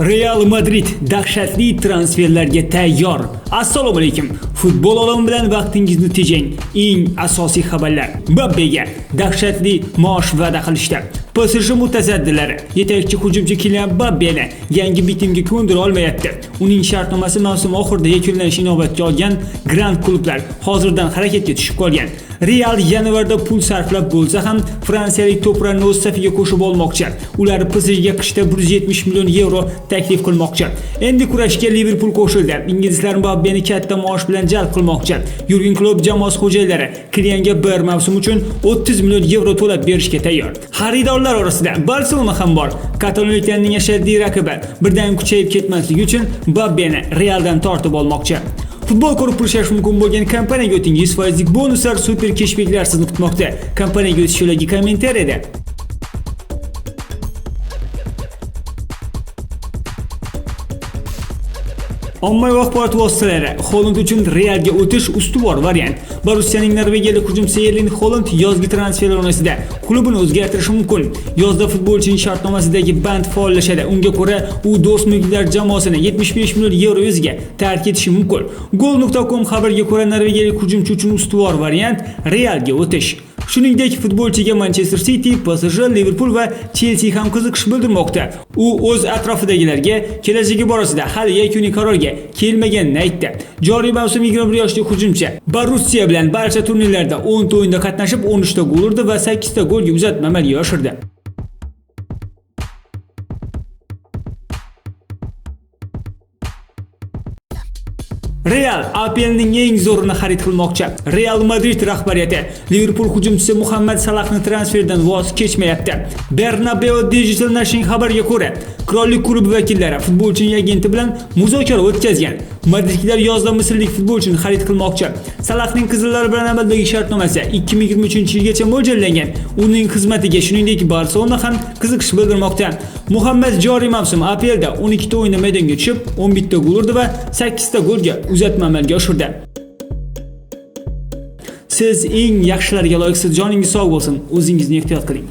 Real Madrid dahshatli transferlarga tayyor. Assalomu alaykum. Futbol olami bilan vaqtingizni tejang. Eng asosiy xabarlar. Mbappega dahshatli maosh va'da qilishdi. PSG mutasaddilari yetakchi hujumchi Kylian Mbappeni yangi bitimga ko'ndira olmayapti. Uning shartnomasi mavsum oxirida yakunlanishi inobatga olgan grand klublar hozirdan harakatga tushib qolgan. Real yanvarda pul sarflab bo'lsa ham fransiyalik to'plarni o'z safiga qo'shib olmoqchi. Ular PSJga qishda 170 million yevro taklif qilmoqchi. Endi kurashga Liverpool qo'shildi. Inglizlar Mbappeni katta maosh bilan jalb qilmoqchi. Yurgen Klopp jamoasi xo'jayinlari klianga bir mavsum uchun 30 million yevro to'lab berishga tayyor. Xaridorlar orasida Barselona ham bor. Kataloniyaliklarning ashaddiy raqibi birdan kuchayib ketmasligi uchun babbeni Realdan tortib olmoqchi. Futbol ko'rib turishlash mumkin bo'lgan kompaniyaga o'ting 100% bonuslar, super keshbeklar sizni kutmoqda. Kompaniyaga o'tish yo'lagi kommentariyada. Ommaviy axborot vositalari Holland uchun Realga o'tish ustuvor variant. Borussiyaning norvegiyalik hujumchisi Erling Holland yozgi transferlar onasida klubini o'zgartirishi mumkin. Yozda futbolchining shartnomasidagi band faollashadi. Unga ko'ra, u Dortmundliklar jamoasini 75 million yevro o'ziga tark etishi mumkin. Goal.com xabariga ko'ra, norvegiyalik hujumchi uchun ustuvor variant Realga o'tish. Shuningdek, futbolchiga Manchester City, PSG, Liverpool va Chelsea ham qiziqish bildirmoqda. U o'z atrofidagilarga kelajagi borasida hali yakuniy qarorga kelmaganini aytdi. Joriy mavsum 21 yoshli hujumchi Borussiya bilan barcha turnirlarda 10 ta o'yinda qatnashib, 13 ta gol urdi va 8 ta golga uzatma amalga oshirdi. Real apelning eng zo'rini xarid qilmoqchi. Real Madrid rahbariyati liverpul hujumchisi Muhammad Salahni transferdan voz kechmayapti. bernabeo Digital nashrining xabariga ko'ra, Qirollik klubi vakillari futbolchining agenti bilan muzokara o'tkazgan. Madridliklar yozda misrlik futbolchini xarid qilmoqchi. Salahning qizillar bilan amaldagi shartnomasi 2023-yilgacha mo'ljallangan. Uning xizmatiga shuningdek Barselona ham qiziqish bildirmoqda. Muhammad joriy mavsum APLda 12 ta o'yinda maydonga tushib, 11 ta gol urdi va 8 ta golga uzatma amalga oshirdi. Siz eng yaxshilarga loyiqsiz, joningiz sog' bo'lsin. O'zingizni ehtiyot qiling.